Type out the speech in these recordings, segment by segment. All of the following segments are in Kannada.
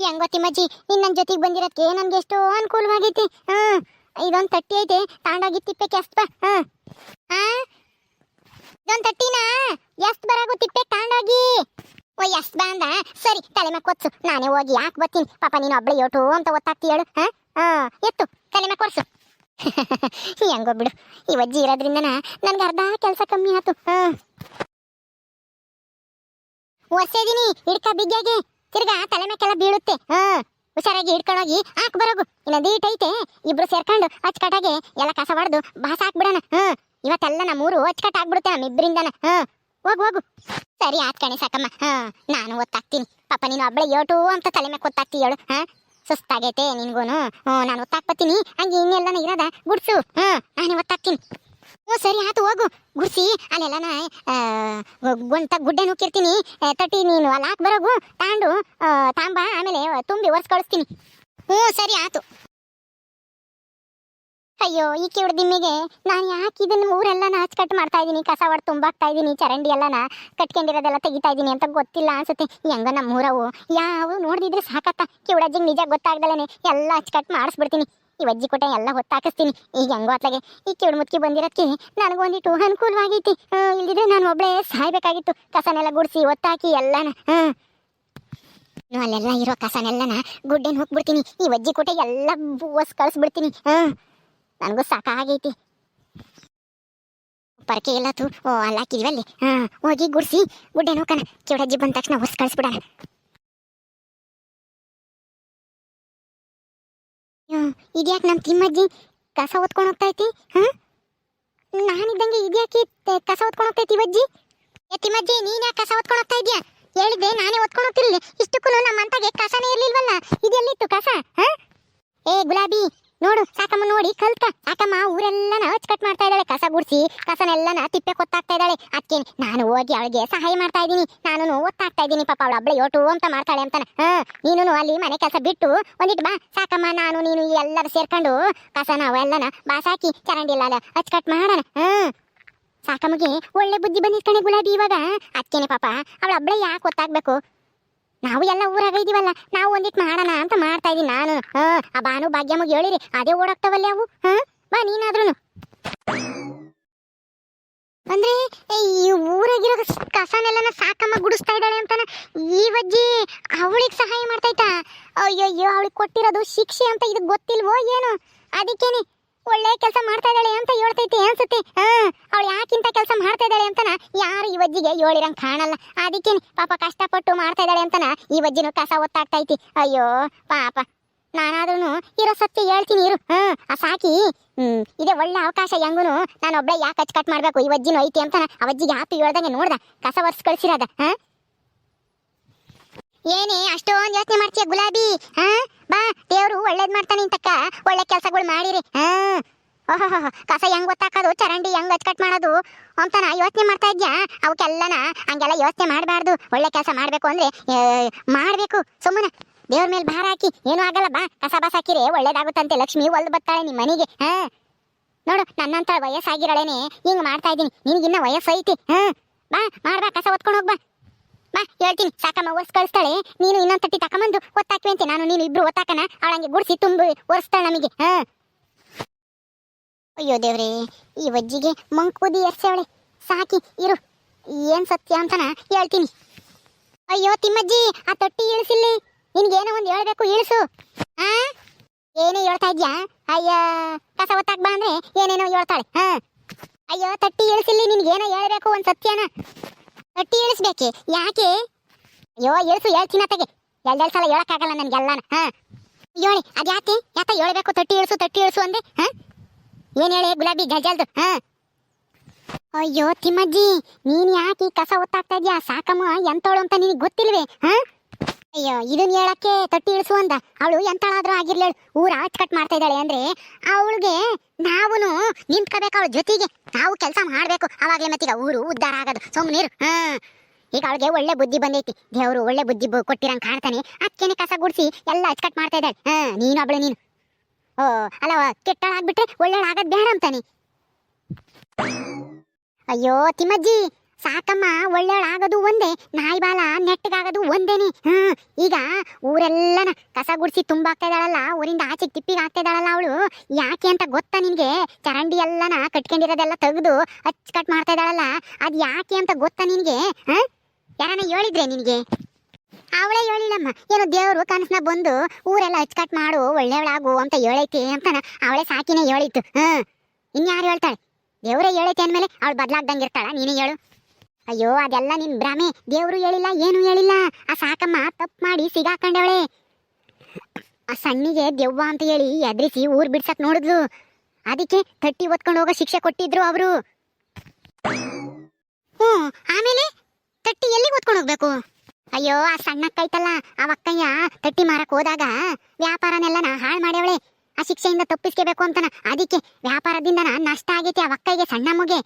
ಹೆಂಗೋ ತಿಮ್ಮಜ್ಜಿ ನೀನ್ ನನ್ನ ಜೊತೆಗೆ ಬಂದಿರೋದಕ್ಕೆ ನನ್ಗೆ ಎಷ್ಟೋ ಅನುಕೂಲವಾಗೈತಿ. ಹ್ಮ್ ಇದೊಂದು ತಟ್ಟಿ ಐತೆ, ತಾಂಡೋಗಿ ತಿಪ್ಪೆ ಕೆಸ್ತ ಹಾ. ಹಾ ಇದೊಂದು ತಟ್ಟಿನಾ? ಎಷ್ಟ್ ಬರಾಗು ತಿಪ್ಪೆ ತಾಂಡೋಗಿ. ಓ, ಎಷ್ಟ್ ಬಂದ ಸರಿ, ತಲೆ ಕೊಚ್ಚು ನಾನೇ ಹೋಗಿ ಯಾಕೆ ಬರ್ತೀನಿ? ಪಾಪ ನೀನು ಒಬ್ಳೆ ಯೋಟು ಅಂತ ಗೊತ್ತಾಗ್ತಿ ಹೇಳು. ಹಾ? ಹಾ, ಎತ್ತು, ತಲೆ ಮೇಲೆ ಕೊಡ್ಸು ಹೆಂಗೋ ಬಿಡು ಈ ಅಜ್ಜಿ ಇರೋದ್ರಿಂದನ ನನ್ಗೆ ಅರ್ಧ ಕೆಲಸ ಕಮ್ಮಿ ಆಯ್ತು ಹಾ. ಒರ್ಸೇದಿನಿ ಹಿಡ್ಕ ತಿರ್ಗಾ ತಲೆ ಮೇಕೆಲ್ಲ ಬೀಳುತ್ತೆ. ಹಾ, ಹುಷಾರಾಗಿ ಹಿಡ್ಕೊಂಡೋಗಿ ಹಾಕ್ ಬರೋಗು. ಇನ್ನೊಂದು ಈಟ್ ಐತೆ. ಇಬ್ರು ಸೇರ್ಕೊಂಡು ಅಚ್ಚಕಟ್ಟಾಗೆ ಎಲ್ಲ ಕಸ ಹೊಡೆದು ಬಾಸ ಹಾಕ್ಬಿಡೋಣ. ಹಾ, ಇವತ್ತೆಲ್ಲ ನಮ್ಮೂರು ಅಚ್ಚಕಟ್ ಆಗ್ಬಿಡುತ್ತೆ ನಮ್ಮಿಬ್ಬರಿಂದನ ಹಾ, ಹೋಗು ಹೋಗು. ಸರಿ ಆತ್ ಸಾಕಮ್ಮ. ಹಾ, ನಾನು ಒತ್ತಾಗ್ತೀನಿ ಪಾಪ ನೀನು ಒಬ್ಳೆ ಯೋಟು ಅಂತ ತಲೆ ಮೇಲೆ ಹೇಳು. ಹಾ, ಸುಸ್ತಾಗೈತೆ ನಿನ್ಗೂನು. ಹ್ಞೂ ನಾನು ಒತ್ತಾಕ್ಬತ್ತೀನಿ ಹಂಗೆ ಇನ್ನೆಲ್ಲನ ಇರೋದ? ಗುಡ್ಸು. ಹ್ಞೂ ನಾನು ಒತ್ತಾಕ್ತೀನಿ. ಹ್ಞೂ ಸರಿ ಆತು ಹೋಗು. ಗುಡ್ಸಿ ಅಲ್ಲೆಲ್ಲನ ಗುಂಟ ಗುಡ್ಡೆ ನುಕ್ಕಿರ್ತೀನಿ ತಟ್ಟಿ ನೀನು ಅಲ್ಲಿ ಹಾಕಿ ಬರೋಗು, ತಾಂಡು ತಾಂಬ, ಆಮೇಲೆ ತುಂಬಿ ಒರ್ಸ್ ಕಳಿಸ್ತೀನಿ. ಹ್ಞೂ, ಸರಿ ಆತು ಅಯ್ಯೋ, ಈ ಕಿವಿಡ ದಿಮ್ಮಿಗೆ ನಾನು ಯಾಕೆ ಇದನ್ನು ಊರೆಲ್ಲ ಕಟ್ ಮಾಡ್ತಾ ಇದ್ದೀನಿ ಕಸ ಹೊಡ್ ತುಂಬಾಕ್ತಾ ಇದ್ದೀನಿ ಚರಂಡಿ ಎಲ್ಲನ ಕಟ್ಕೊಂಡಿರೋದೆಲ್ಲ ತೆಗಿತಾ ಇದ್ದೀನಿ ಅಂತ ಗೊತ್ತಿಲ್ಲ ಅನ್ಸುತ್ತೆ. ಹೆಂಗ ನಮ್ಮ ಊರವು? ಯಾವ ನೋಡಿದ್ರೆ ಸಾಕತ್ತ. ಕಿವಿಡಜ್ಜಿಗೆ ನಿಜ ಗೊತ್ತಾಗ್ದಲೇ ಎಲ್ಲ ಕಟ್ ಮಾಡಿಸ್ಬಿಡ್ತೀನಿ. ಈ ಅಜ್ಜಿ ಕೊಟ್ಟೆ ಎಲ್ಲ ಹೊತ್ತಾಕಿಸ್ತೀನಿ ಈಗ ಹೆಂಗೋ ಅತ್ಲಾಗೆ, ಈ ಕಿವಿಡ್ ಮುತ್ಕಿ ಬಂದಿರೋದಕ್ಕೆ ನನಗೊಂದಿಟ್ಟು ಅನುಕೂಲವಾಗೈತಿ ಇಲ್ದಿದ್ರೆ ನಾನು ಒಬ್ಳೆ ಸಾಯ್ಬೇಕಾಗಿತ್ತು. ಕಸನೆಲ್ಲ ಗುಡಿಸಿ, ಒತ್ತಾಕಿ ಎಲ್ಲನ ಹಾಂ ಅಲ್ಲೆಲ್ಲ ಇರೋ ಕಸನೆಲ್ಲನ ಗುಡ್ಡೆನ ಹೋಗ್ಬಿಡ್ತೀನಿ. ಈ ಅಜ್ಜಿ ಕೊಟ್ಟೆ ಎಲ್ಲ ಬೂಸ್ ಕಳಿಸ್ಬಿಡ್ತೀನಿ ಹಾಂ ನನಗೂ ಸಾಕಾಗೈತಿ. ಪರಕೆ ಎಲ್ಲ ತು ಓ ಅಲ್ಲಿ ಹಾಕಿದ್ವಲ್ಲಿ ಹಾಂ ಹೋಗಿ ಗುಡಿಸಿ ಗುಡ್ಡೆ ಹೋಗೋಣ ಕಿವಿಡಜ್ಜಿ ಬಂದ ತಕ್ಷಣ ಹೊಸ್ ಕಳಿಸ್ಬಿಡಣ. ಇದ್ಯಾಕೆ ನಮ್ಮ ತಿಮ್ಮಜ್ಜಿ ಕಸ ಹೊತ್ಕೊಂಡು ಹೋಗ್ತಾ ಐತಿ? ಹಾ? ನಾನಿದ್ದಂಗೆ ಇದ್ಯಾಕೆ ಕಸ ಹೊತ್ಕೊಂಡು ಹೋಗ್ತೈತಿ ಇವಜ್ಜಿ ಏ ತಿಮ್ಮಜ್ಜಿ, ನೀನ್ ಯಾಕೆ ಕಸ ಹೊತ್ಕೊಂಡು ಹೋಗ್ತಾ ಇದೆಯಾ? ಹೇಳಿದ್ದೆ, ನಾನೇ ಹೊತ್ಕೊಂಡು ಹೋಗ್ತಿರ್ಲಿ ಇಷ್ಟಕ್ಕೂ ನಮ್ಮ ಅಂತಾಗೆ ಕಸನೇ ಇರಲಿಲ್ವಲ್ಲ? ಇದೆಲ್ಲಿತ್ತು ಕಸ? ಹಾ? ಏ ಗುಲಾಬಿ ನೋಡು, ಸಾಕಮ್ಮ ನೋಡಿ ಕಲ್ತ ಸಾಕಮ್ಮ ಊರೆಲ್ಲನ ಅಚ್ಚಕಟ್ ಮಾಡ್ತಾ ಇದ್ದಾಳೆ. ಕಸ ಗುಡಿಸಿ, ಕಸನೆಲ್ಲನ ತಿಪ್ಪೆ ಕೊತ್ತಾಗ್ತಾ ಇದ್ದಾಳೆ. ಅದಕ್ಕೆ ನಾನು ಹೋಗಿ ಅವಳಿಗೆ ಸಹಾಯ ಮಾಡ್ತಾ ಇದ್ದೀನಿ. ನಾನು ಒತ್ತಾಗ್ತಾ ಇದ್ದೀನಿ. ಪಾಪ ಅವಳು ಒಬ್ಳೆ ಯೋಟು ಅಂತ ಮಾಡ್ತಾಳೆ ಅಂತಾನೆ. ಹಾ ನೀನು ಅಲ್ಲಿ ಮನೆ ಕೆಲಸ ಬಿಟ್ಟು ಒಂದಿಟ್ಟು ಬಾ. ಸಾಕಮ್ಮ, ನಾನು, ನೀನು ಎಲ್ಲರೂ ಸೇರ್ಕೊಂಡು ಕಸ ನಾವು ಎಲ್ಲನ ಬಾಸಾಕಿ, ಚರಂಡಿ ಎಲ್ಲ ಅಚ್ಚಕಟ್ ಮಾಡೋಣ. ಹ್ಮ್ ಸಾಕಮ್ಮಗೆ ಒಳ್ಳೆ ಬುದ್ಧಿ ಬಂದಿದ್ ಗುಲಾಬಿ ಇವಾಗ. ಅದಕ್ಕೇನೆ ಪಾಪ ಅವಳು ಒಬ್ಳೆ ಯಾಕೆ ಗೊತ್ತಾಗ್ಬೇಕು ನಾವು ಎಲ್ಲ ಊರಾಗ ಇದೀವಲ್ಲ, ನಾವು ಒಂದಿಟ್ ಮಾಡೋಣ ಅಂತ ಮಾಡ್ತಾ ಇದೀನಿ ನಾನು. ಆ ಬಾನು ಭಾಗ್ಯಮ್ಮಗೆ ಹೇಳಿರಿ, ಅದೇ ಓಡಾಕ್ತಾವಲ್ಲ ಅವು. ಬಾ ನೀನಾದ್ರೂ ಅಂದ್ರೆ ಈ ಊರಾಗಿರೋ ಕಸನೆಲ್ಲನ ಸಾಕಮ್ಮ ಗುಡಿಸ್ತಾ ಇದ್ದಾಳೆ ಅಂತಾನ. ಈ ಬಜ್ಜಿ ಅವಳಿಗೆ ಸಹಾಯ ಮಾಡ್ತೈತಾ ಅಯ್ಯೋ ಅವಳಿಗೆ ಕೊಟ್ಟಿರೋದು ಶಿಕ್ಷೆ ಅಂತ ಇದು ಗೊತ್ತಿಲ್ವೋ ಏನು. ಅದಕ್ಕೇನೆ, ಒಳ್ಳೆ ಕೆಲಸ ಮಾಡ್ತಾ ಇದ್ದಾಳೆ ಅಂತ ಹೇಳ್ತೈತಿ ಅನ್ಸುತ್ತೆ. ಹಾ ಅವಳು ಯಾಕಿಂತ ಕೆಲಸ ಮಾಡ್ತಾ ಇದ್ದಾಳೆ ಅಂತನ ಯಾರು ಈ ವಜ್ಜಿಗೆ ಏಳಿರಂಗ್ ಕಾಣಲ್ಲ. ಅದಕ್ಕೆ ಪಾಪ ಕಷ್ಟಪಟ್ಟು ಮಾಡ್ತಾ ಇದ್ದಾಳೆ ಅಂತನ ಈ ವಜ್ಜಿನೂ ಕಸ ಒತ್ತಾಗ್ತೈತಿ. ಅಯ್ಯೋ, ಪಾಪ. ನಾನಾದ್ರೂ ಇರೋ ಸತ್ಯ ಹೇಳ್ತೀನಿ ಇರು. ಆ ಸಾಕಿ. ಹ್ಮ್, ಇದೇ ಒಳ್ಳೆ ಅವಕಾಶ ಹೆಂಗುನು ನಾನು ಒಬ್ಳೆ ಯಾಕೆ ಕಟ್ ಮಾಡ್ಬೇಕು? ಈ ವಜ್ಜಿನೂ ಐತಿ ಅಂತ ಆ ವಜ್ಜಿಗೆ ಹಾಪಿ ಹೇಳ್ದಂಗೆ ನೋಡ್ದ. ಕಸ ವರ್ಸ್ ಕಳ್ಸಿರೋದ ಹಾ? ಏನೇ, ಅಷ್ಟೊಂದು ಯೋಚನೆ ಮಾಡ್ತೀಯ ಗುಲಾಬಿ? ಹಾ? ಬಾ, ದೇವ್ರು ಒಳ್ಳೇದ್ ಮಾಡ್ತಾನೆ ಇಂತಕ್ಕ. ಒಳ್ಳೆ ಕೆಲ್ಸಗಳು ಮಾಡಿರಿ. ಹಾ? ಕಸ ಹೆಂಗ್ ಗೊತ್ತಾಕೋದು ಚರಂಡಿ ಹೆಂಗ್ ಅಚ್ಚಕಟ್ ಮಾಡೋದು? ಅಂತನ ಯೋಚನೆ ಮಾಡ್ತಾ ಇದ್ಯಾ? ಅವಕ್ಕೆಲ್ಲನ ಹಂಗೆಲ್ಲ ಯೋಚನೆ ಮಾಡಬಾರ್ದು. ಒಳ್ಳೆ ಕೆಲಸ ಮಾಡ್ಬೇಕು ಅಂದ್ರೆ ಮಾಡಬೇಕು. ಸುಮ್ಮನೆ. ದೇವ್ರ ಮೇಲೆ ಭಾರ ಹಾಕಿ. ಏನೂ ಆಗಲ್ಲ, ಬಾ. ಕಸ ಬಸ್ ಹಾಕಿರೆ ಒಳ್ಳೇದಾಗುತ್ತಂತೆ. ಲಕ್ಷ್ಮಿ ಒಲ್ದು ಬರ್ತಾಳೆ ನಿಮ್ಮ ಮನೆಗೆ. ಹಾ. ನೋಡು, ನನ್ನಂತ ವಯಸ್ಸಾಗಿರಳೇನೆ. ಹಿಂಗ್ ಮಾಡ್ತಾ ಇದ್ದೀನಿ. ನಿನಗಿನ್ನ ವಯಸ್ಸೈತಿ. ಹಾ. ಬಾ, ಮಾಡ್ಬಾ, ಕಸ ಹೊತ್ಕೊಂಡು ಹೋಗ್ಬಾ. ಬಾ, ಹೇಳ್ತೀನಿ. ಸಾಕಮ್ಮ ಒರ್ಸ್ ಕಳಿಸ್ತಾಳೆ. ನೀನು ಇನ್ನೊಂದ್ ತಟ್ಟಿ ತಕೊಂಬಂದು ಒತ್ತಾಕ್ವಿ ಅಂತೆ. ನಾನು, ನೀನು ಇಬ್ರು ಒತ್ತಾಕನ. ಅವಳಂಗೆ ಗುಡಿಸಿ ತುಂಬಿ ಒರೆಸ್ತಾಳೆ ನಮಗೆ. ಹಾ. ಅಯ್ಯೋ ದೇವ್ರೇ, ಈ ವಜ್ಜಿಗೆ ಮಂಕುದಿ ಎರ್ಸವಳೆ ಸಾಕಿ, ಇರು. ಏನ್ ಸತ್ಯ ಅಂತನ ಹೇಳ್ತೀನಿ. ಅಯ್ಯೋ ತಿಮ್ಮಜ್ಜಿ, ಆ ತೊಟ್ಟಿ ಇಳಿಸಿಲ್ಲಿ. ನಿನ್ಗೇನೋ ಒಂದು ಹೇಳ್ಬೇಕು, ಇಳಿಸು. ಆ? ಏನೇ ಹೇಳ್ತಾ ಇದ್ಯಾ? ಅಯ್ಯ, ಕಸ ಒತ್ತಾಕ್ ಬಾ ಅಂದ್ರೆ ಏನೇನೋ ಹೇಳ್ತಾಳೆ. ಹಾ? ಅಯ್ಯೋ, ತಟ್ಟಿ ಇಳಿಸಿಲ್ಲಿ, ನಿನ್ಗೇನೋ ಹೇಳ್ಬೇಕು ಒಂದ್ ಸತ್ಯನ. ತಟ್ಟಿ ಇಳಿಸ್ಬೇಕೆ? ಯಾಕೆ? ಅಯ್ಯೋ, ಇಳಿಸು, ಹೇಳ್ತೀನಿ ಅತ್ತಗೆ. ಎರಡೆರಡು ಸಲ ಹೇಳಕ್ಕಾಗಲ್ಲ ನನ್ಗೆಲ್ಲನ. ಹಾ? ಹೇಳಿ ಅದ್ಯಾತಿ ಯಾತ ಹೇಳ್ಬೇಕು, ತಟ್ಟಿ ಇಳಿಸು ತಟ್ಟಿ ಇಳಿಸು ಅಂದೆ? ಹಾ? ಏನ್ ಹೇಳಿ, ಗುಲಾಬಿ ಗಜಲ್ದು ಹಾ? ಅಯ್ಯೋ, ತಿಮ್ಮಜ್ಜಿ, ನೀನ್ ಯಾಕೆ ಈ ಕಸ ಒತ್ತಾಗ್ತಾ ಇದ್ಯಾ? ಸಾಕಮ್ಮ ಎಂತವಳು ಅಂತ ನಿನಗೆ ಗೊತ್ತಿಲ್ವೇ, ಹಾ? ಅಯ್ಯೋ ಇದನ್ನ ಹೇಳಕ್ಕೆ ತಟ್ಟಿ ಇಳಿಸು ಅಂದ. ಅವಳು ಎಂತಳಾದ್ರೂ ಆಗಿರ್ಲೇಳು ಊರ ಅಚ್ಚಕಟ್ ಮಾಡ್ತಾ ಇದ್ದಾಳೆ ಅಂದ್ರೆ ಅವಳಿಗೆ ನಾವುನು ನಿಂತ್ಕೋಬೇಕು ಅವಳ ಜೊತೆಗೆ. ನಾವು ಕೆಲಸ ಮಾಡ್ಬೇಕು. ಅವಾಗಲೇ ಮತ್ತೀಗ ಊರು ಉದ್ದಾರ ಆಗೋದು. ಸುಮ್ಮನಿರು ಹ? ಈಗ ಅವಳಿಗೆ ಒಳ್ಳೆ ಬುದ್ಧಿ ಬಂದೈತಿ. ದೇವರು ಒಳ್ಳೆ ಬುದ್ಧಿ ಕೊಟ್ಟಿರಂಗೆ ಕಾಣ್ತಾನೆ. ಅದಕ್ಕೇನೆ ಕಸ ಗುಡಿಸಿ ಎಲ್ಲ ಅಚ್ಚಕಟ್ ಮಾಡ್ತಾ ಇದ್ದಾಳೆ. ಹ, ನೀನು, ಅವಳೆ, ನೀನು. ಓ ಆಗ್ಬಿಟ್ರೆ ಒಳ್ಳೆಳ ಆಗದ್ ಬೇಡ ಅಂತಾನೆ. ಅಯ್ಯೋ, ತಿಮ್ಮಜ್ಜಿ, ಸಾಕಮ್ಮ ಒಳ್ಳೆಯವಳಾಗೋದು ಒಂದೇ, ನಾಯಿ ಬಾಲ ನೆಟ್ಟಗಾಗೋದು ಒಂದೇನೆ. ಹ್ಮ್, ಈಗ ಊರೆಲ್ಲನ ಕಸ ಗುಡಿಸಿ ತುಂಬಾಕ್ತಾ ಇದ್ದಾಳಲ್ಲ ಊರಿಂದ ಆಚೆ ತಿಪ್ಪಿಗೆ ಹಾಕ್ತಾ ಇದ್ದಾಳಲ್ಲ ಅವಳು. ಯಾಕೆ ಅಂತ ಗೊತ್ತಾ ನಿನ್ಗೆ? ಚರಂಡಿ ಎಲ್ಲನ ಕಟ್ಕೊಂಡಿರೋದೆಲ್ಲ ತೆಗೆದು ಅಚ್ಚುಕಟ್ ಮಾಡ್ತಾ ಇದ್ದಾಳಲ್ಲ ಅದು ಯಾಕೆ ಅಂತ ಗೊತ್ತಾ ನಿನ್ಗೆ? ಹ ಯಾರನ್ನ ಹೇಳಿದ್ರೆ ನಿನ್ಗೆ? ಅವಳೇ ಹೇಳಿಲ್ಲಮ್ಮ. ಏನೋ ದೇವರು ಕನಸನ ಬಂದು ಊರೆಲ್ಲ ಅಚ್ಚಕಟ್ ಮಾಡು, ಒಳ್ಳೆಯವಳಾಗು ಅಂತ ಹೇಳೈತಿ ಅಂತನ ಅವಳೇ ಸಾಕಿನೇ ಹೇಳಿತ್ತು. ಹ್ಮ್ ಇನ್ಯಾರು ಹೇಳ್ತಾಳೆ? ದೇವರೇ ಹೇಳೈತೆ ಅಂದ್ಮೇಲೆ ಅವಳು ಬದ್ಲಾಗ್ದಂಗೆ ಇರ್ತಾಳ, ನೀನೇ ಹೇಳು. ಅಯ್ಯೋ, ಅದೆಲ್ಲ ನಿನ್ ಭ್ರಮೆ. ದೇವರು ಹೇಳಿಲ್ಲ, ಏನು ಹೇಳಿಲ್ಲ. ಆ ಸಾಕಮ್ಮ ತಪ್ಪು ಮಾಡಿ ಸಿಗಾಕೊಂಡವಳೆ. ಆ ಸಣ್ಣಿಗೆ ದೆವ್ವ ಅಂತ ಹೇಳಿ ಎದ್ರಿಸಿ ಊರ್ ಬಿಡ್ಸಕ್ ನೋಡಿದ್ಲು. ಅದಕ್ಕೆ ತಟ್ಟಿ ಒತ್ಕೊಂಡು ಹೋಗೋ ಶಿಕ್ಷೆ ಕೊಟ್ಟಿದ್ರು ಅವರು. ಹ್ಞೂ ಆಮೇಲೆ ತಟ್ಟಿ ಎಲ್ಲಿಗೆ ಒತ್ಕೊಂಡು ಹೋಗ್ಬೇಕು? ಅಯ್ಯೋ, ಆ ಸಣ್ಣಕ್ಕೈತಲ್ಲ, ಆ ಅಕ್ಕಯ್ಯ ತಟ್ಟಿ ಮಾರಕ್ ಹೋದಾಗ ವ್ಯಾಪಾರನೆಲ್ಲನ ಹಾಳು ಮಾಡ್ಯವಳೆ. ಆ ಶಿಕ್ಷೆಯಿಂದ ತಪ್ಪಿಸ್ಕೋಬೇಕು ಅಂತನ. ಅದಕ್ಕೆ ವ್ಯಾಪಾರದಿಂದ ನಷ್ಟ ಆಗೈತಿ ಆ ಸಣ್ಣ ಮಗೆ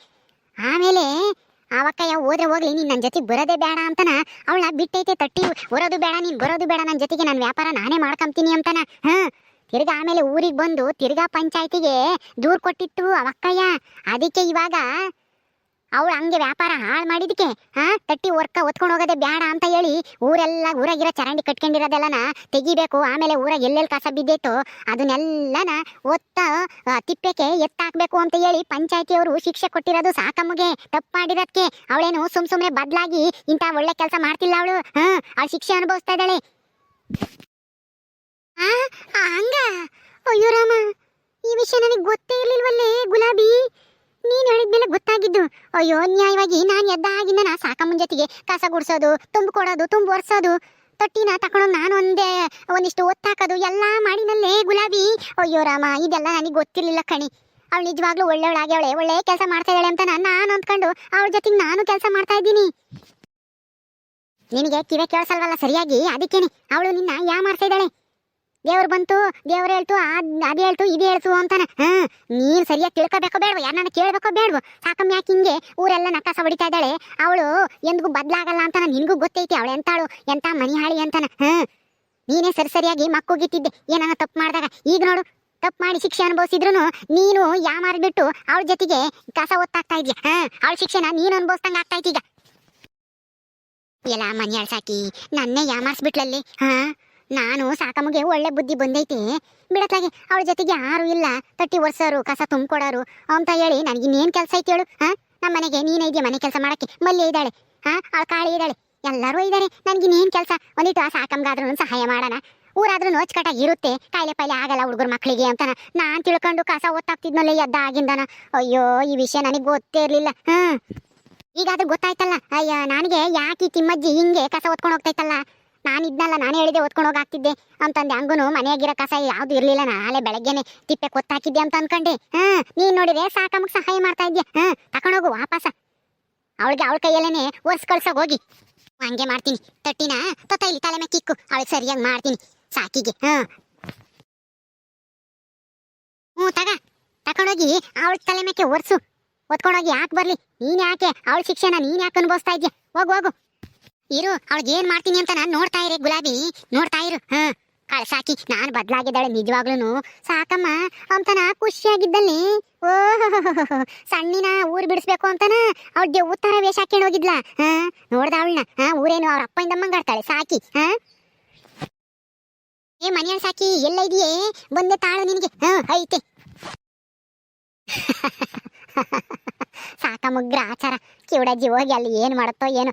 ಆಮೇಲೆ ಆ ಅಕ್ಕಯ್ಯ ಹೋದ್ರೆ ಹೋಗ್ಲಿ, ನೀನ್ ನನ್ನ ಜೊತೆಗೆ ಬರೋದೇ ಬೇಡ ಅಂತನ. ಅವಳ ಬಿಟ್ಟೈತೆ ತಟ್ಟಿ, ಬರೋದು ಬೇಡ, ನೀನ್ ಬರೋದು ಬೇಡ ನನ್ನ ಜೊತೆಗೆ ನನ್ನ ವ್ಯಾಪಾರ ನಾನೇ ಮಾಡ್ಕೊಂತೀನಿ ಅಂತನ. ಹ. ತಿರ್ಗಾ ಆಮೇಲೆ ಊರಿಗೆ ಬಂದು, ತಿರ್ಗಾ ಪಂಚಾಯತಿಗೆ ದೂರ್ ಕೊಟ್ಟಿತ್ತು ಆ ಅಕ್ಕಯ್ಯ. ಅದಕ್ಕೆ ಇವಾಗ ಅವಳು ಹಂಗೆ ವ್ಯಾಪಾರ ಹಾಳು ಮಾಡಿದಕ್ಕೆ ಹಾ ತಟ್ಟಿ ವರ್ಕ ಒತ್ಕೊಂಡು ಹೋಗೋದೇ ಬೇಡ ಅಂತ ಹೇಳಿ ಊರೆಲ್ಲ ಊರಾಗಿರೋ ಚರಂಡಿ ಕಟ್ಕೊಂಡಿರೋದೆಲ್ಲನ ತೆಗಿಬೇಕು, ಆಮೇಲೆ ಊರಾಗ ಎಲ್ಲೆಲ್ಲಿ ಕಸ ಬಿದ್ದೈತೋ ಅದನ್ನೆಲ್ಲನ ಒತ್ತ ತಿಪ್ಪೆಕ್ಕೆ ಎತ್ತಾಕ್ಬೇಕು ಅಂತ ಹೇಳಿ ಪಂಚಾಯತಿಯವರು ಶಿಕ್ಷೆ ಕೊಟ್ಟಿರೋದು ಸಾಕಮ್ಮಗೆ, ತಪ್ಪು ಮಾಡಿರೋದಕ್ಕೆ ಅವಳೇನು ಸುಮ್ ಸುಮ್ಮನೆ ಬದಲಾಗಿ ಇಂಥ ಒಳ್ಳೆ ಕೆಲಸ ಮಾಡ್ತಿಲ್ಲ ಅವಳು, ಹಾ? ಅವಳು ಶಿಕ್ಷೆ ಅನುಭವಿಸ್ತಾ ಇದ್ದಾಳೆ. ಹಂಗ? ಅಯ್ಯೋ ರಾಮ, ಈ ವಿಷಯ ನನಗೆ ಗೊತ್ತೇ ಇರ್ಲಿಲ್ವಲ್ಲೇ, ಗುಲಾಬಿ ಅಯ್ಯೋ, ನ್ಯಾಯವಾಗಿ ನಾನು ಎದ್ದಾಗಿಂದ ನಾ ಸಾಕಮ್ಮನ ಜೊತೆಗೆ ಕಸ ಗುಡಿಸೋದು, ತುಂಬ ಕೊಡೋದು, ತುಂಬ ಒರ್ಸೋದು. ತೊಟ್ಟಿನ ತಕೊಂಡು ನಾನು ಒಂದೇ, ಒಂದಿಷ್ಟು ಒತ್ತಾಕೋದು ಎಲ್ಲ ಮಾಡಿನಲ್ಲೇ ಗುಲಾಬಿ. ಅಯ್ಯೋ, ರಾಮ, ಇದೆಲ್ಲ ನನಗೆ ಗೊತ್ತಿರಲಿಲ್ಲ ಕಣಿ. ಅವಳು ನಿಜವಾಗ್ಲೂ ಒಳ್ಳೆಯವಳಾಗ್ಯವಳೆ ಒಳ್ಳೆ ಕೆಲಸ ಮಾಡ್ತಾ ಇದ್ದಾಳೆ ಅಂತ ನಾನು ಅಂದ್ಕೊಂಡು ಅವಳ ಜೊತೆಗೆ ನಾನು ಕೆಲಸ ಮಾಡ್ತಾ ಇದ್ದೀನಿ. ನಿನಗೆ ಕಿವೆ ಕೇಳಿಸಲ್ವಲ್ಲ ಸರಿಯಾಗಿ? ಅದಕ್ಕೇನೆ. ಅವಳು ನಿನ್ನ ಯಾ ಮಾಡ್ತಾ ಇದ್ದಾಳೆ? ದೇವ್ರು ಬಂತು, ದೇವ್ರು ಹೇಳ್ತು ಅದ್ ಹೇಳ್ತು, ಇದು ಹೇಳ್ತು ಅಂತಾನೆ. ಹಾ, ನೀನ್ ಸರಿಯಾಗಿ ತಿಳ್ಕೊಬೇಕೋ ಬೇಡವ? ಯಾರನ್ನ ಕೇಳ್ಬೇಕೋ ಬೇಡವೋ? ಸಾಕಮ್ಮ ಯಾಕೆ ಹಿಂಗೆ ಊರೆಲ್ಲ ನಕಾಸ ಹೊಡಿತಾ ಇದ್ದಾಳೆ? ಅವಳು ಎಂದಿಗೂ ಬದ್ಲಾಗಲ್ಲ ಅಂತ ನಿನಗೂ ಗೊತ್ತೈತಿ, ಅವಳು ಎಂತಾಳು, ಎಂತ ಮನಿ ಹಾಳಿ ಅಂತಾನ. ಹಾ, ನೀನೇ ಸರಿ ಸರಿಯಾಗಿ ಮಕ್ಕುಗಿತ್ತಿದ್ದೆ ಏನನ್ನ ತಪ್ಪು ಮಾಡಿದಾಗ? ಈಗ ನೋಡು, ತಪ್ಪು ಮಾಡಿ ಶಿಕ್ಷೆ ಅನುಭವಿಸಿದ್ರು ನೀನು ಯಾ ಮಾರ್ಬಿಟ್ಟು ಅವಳ ಜೊತೆಗೆ ಕಸ ಒತ್ತಾಗ್ತಾ ಇದ್ಯಾ? ಹಾ, ಅವಳ ಶಿಕ್ಷೆನ ನೀನು ಅನುಭವಿಸ್ದಂಗೆ ಆಗ್ತಾ ಈಗ? ಎಲ್ಲ ಮನಿ ಅಳ್ಸಾಕಿ ನನ್ನೇ ಯಾಮಾರಿಸ್ಬಿಟ್ಲಲ್ಲಿ? ಹಾ ನಾನು ಸಾಕಮ್ಮಗೆ ಒಳ್ಳೆ ಬುದ್ಧಿ ಬಂದೈತಿ. ಬಿಡತ್ಲಾಗೆ, ಅವಳ ಜೊತೆಗೆ ಯಾರು ಇಲ್ಲ. ತಟ್ಟಿ ಒರ್ಸೋರು, ಕಸ ತುಂಬಿಕೊಡೋರು. ಅಂತ ಹೇಳಿ, ನನಗೆ ಇನ್ನೇನು ಕೆಲಸ ಐತಿ ಹೇಳು, ಹಾ? ನಮ್ಮ ಮನೆಗೆ, ನೀನೇ ಮನೆ ಕೆಲಸ ಮಾಡಕ್ಕೆ? ಮಲ್ಲಿ ಇದ್ದಾಳೆ, ಹಾ? ಅವಳ ಕಾಳಿ ಇದ್ದಾಳೆ. ಎಲ್ಲರೂ ಇದ್ದಾರೆ ನನಗೆ ಇನ್ನೇನು ಕೆಲಸ? ಒಂದಿಟ್ಟು ಆ ಸಾಕಮ್ಗಾದ್ರೂ ಸಹಾಯ ಮಾಡೋಣ. ಊರಾದ್ರೂ ಅಚ್ಚುಕಟ್ಟಾಗಿ ಇರುತ್ತೆ. ಕಾಯಿಲೆ ಪಾಯಿಲೆ ಆಗಲ್ಲ ಹುಡುಗರ ಮಕ್ಕಳಿಗೆ ಅಂತ ನಾನು ತಿಳ್ಕೊಂಡು ಕಸ ಒತ್ತಾಗ್ತಿದ್ನಲ್ಲ ಎದ್ದ ಆಗಿಂದನ ಅಯ್ಯೋ, ಈ ವಿಷಯ ನನಗೆ ಗೊತ್ತೇ ಇರಲಿಲ್ಲ. ಹ್ಞೂ ಈಗಾದ್ರೂ ಗೊತ್ತಾಯ್ತಲ್ಲ? ಅಯ್ಯ, ನನಗೆ ಯಾಕೆ ಈ ತಿಮ್ಮಜ್ಜಿ ಹಿಂಗೆ ಕಸ ಒತ್ಕೊಂಡು ಹೋಗ್ತೈತಲ್ಲ? ನಾನು ಇದ್ನಲ್ಲ ನಾನು ಹೇಳಿದೆ ಒತ್ಕೊಂಡು ಹೋಗಾಕ್ತಿದ್ದೆ ಅಂತಂದೆ. ಹಂಗೂ ಮನೆಯಾಗಿರೋ ಕಸ ಯಾವ್ದು ಇರ್ಲಿಲ್ಲ, ನಾಳೆ ಬೆಳಗ್ಗೆನೆ ತಿಪ್ಪೆ ಕೊತ್ತಾಕಿದ್ದೆ ಅಂತ ಅನ್ಕೊಂಡೆ. ಹಾ, ನೀನ್ ನೋಡಿದ್ರೆ ಸಾಕಮ್ಮಗ್ ಸಹಾಯ ಮಾಡ್ತಾ ಇದ್ಯಾ? ಹಾ ತಕೊಂಡೋಗು ವಾಪಸ. ಅವಳಿಗೆ ಅವಳ ಕೈಯಲ್ಲೇನೆ ಒರ್ಸ್ ಕಳ್ಸೋಗ್ ಹೋಗಿ. ಹಂಗೆ ಮಾಡ್ತೀನಿ. ತಟ್ಟಿನ? ತೊತ್ತ ಇಲ್ಲಿ ತಲೆ ಮೇಲೆ ಕಿಕ್ಕು. ಅವಳಿಗೆ ಸರಿಯಾಗಿ ಮಾಡ್ತೀನಿ. ಸಾಕಿಗೆ, ಹಾ. ಹ್ಞೂ, ತಗ. ತಕೊಂಡೋಗಿ ಅವಳ ತಲೆ ಮೇಲೆ ಒರ್ಸು ಒತ್ಕೊಂಡೋಗಿ ಯಾಕೆ ಬರ್ಲಿ? ನೀನ್ ಯಾಕೆ? ಅವಳ ಶಿಕ್ಷೆನ ನೀನ್ ಯಾಕೆ ಅನುಭವಿಸ್ತಾ ಇದ್ಯಾ? ಹೋಗು ಹೋಗು. ಇರು ಅವಳಿಗೆ ಏನ್ ಮಾಡ್ತೀನಿ ಅಂತ ನಾನು ನೋಡ್ತಾ ಇರಿ, ಗುಲಾಬಿ. ನೋಡ್ತಾ ಇರು, ಹಾ. ಸಾಕಿ, ನಾನು ಬದಲಾಗಿದ್ದಾಳೆ ನಿಜವಾಗ್ಲೂ ಸಾಕಮ್ಮ ಅಂತನ ಖುಷಿಯಾಗಿದ್ದಲ್ಲಿ. ಓ ಸಣ್ಣಿನ ಊರ್ ಬಿಡಿಸ್ಬೇಕು ಅಂತನ ಅವ್ರಿಗೆ ಉತ್ತರ ವೇಷ ಹಾಕೊಂಡು ಹೋಗಿದ್ಲ, ಹಾ. ನೋಡ್ದ ಅವಳನ್ನ ಹಾ, ಊರೇನು ಅವ್ರ ಅಪ್ಪ ಇಂದಮ್ಮಂಗಾಡ್ತಾಳೆ ಸಾಕಿ, ಹಾ. ಏ ಮನೆಯ ಸಾಕಿ, ಎಲ್ಲ ಇದೆಯೇ? ಬಂದೆ ತಾಳು ನಿನಗೆ, ಹಾ, ಐತೆ. ಸಾಕಮಗ್ರ ಆಚಾರ. ಜೀವ ಹೋಗಿ ಅಲ್ಲಿ ಏನು ಮಾಡುತ್ತೋ ಏನೋ.